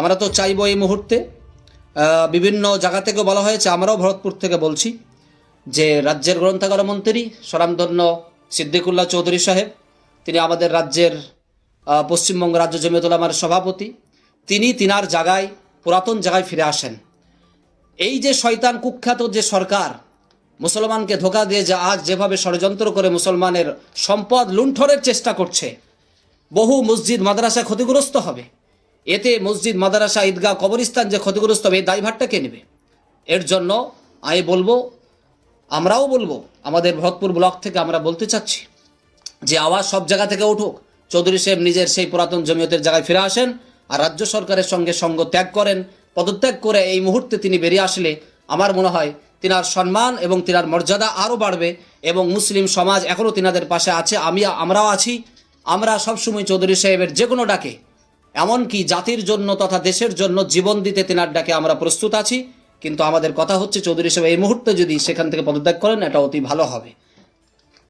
আমরা তো চাইব এই মুহূর্তে। বিভিন্ন জায়গা থেকে বলা হয়েছে, আমরাও ভরতপুর থেকে বলছি, যে রাজ্যের গ্রন্থাগার মন্ত্রী স্বরামধন্য সিদ্দিকুল্লাহ চৌধুরী সাহেব, তিনি আমাদের রাজ্যের পশ্চিমবঙ্গ রাজ্য জমিয়তুলামার সভাপতি, তিনি তিনার জায়গায়, পুরাতন জায়গায় ফিরে আসেন। এই যে শয়তান কুখ্যাত যে সরকার, মুসলমানকে ধোকা দিয়ে যে আজ যেভাবে ষড়যন্ত্র করে মুসলমানের সম্পদ লুণ্ঠনের চেষ্টা করছে, বহু মসজিদ, মাদ্রাসা ক্ষতিগ্রস্ত হবে। এতে মসজিদ, মাদারাসা, ঈদগাহ, কবরস্থান যে ক্ষতিগ্রস্ত হবে, এই দায়ভারটা কে নেবে? এর জন্য আমি বলব, আমরাও বলব, আমাদের ভরতপুর ব্লক থেকে আমরা বলতে চাচ্ছি যে আওয়াজ সব জায়গা থেকে উঠুক। চৌধুরী সাহেব নিজের সেই পুরাতন জমিয়তের জায়গায় ফিরে আসেন আর রাজ্য সরকারের সঙ্গে সঙ্গ ত্যাগ করেন। পদত্যাগ করে এই মুহূর্তে তিনি বেরিয়ে আসলে আমার মনে হয় তিনার সম্মান এবং তিনার মর্যাদা আরও বাড়বে এবং মুসলিম সমাজ এখনও তিনাদের পাশে আছে। আমি, আমরাও আছি। আমরা সবসময় চৌধুরী সাহেবের যে কোনো ডাকে এমনকি জাতির জন্য তথা দেশের জন্য জীবন দিতে তেনার ডাকে আমরা প্রস্তুত আছি। কিন্তু আমাদের কথা হচ্ছে, চৌধুরী সাহেব, এই মুহূর্তে যদি সেখান থেকে পদত্যাগ করেন, এটা অতি ভালো হবে।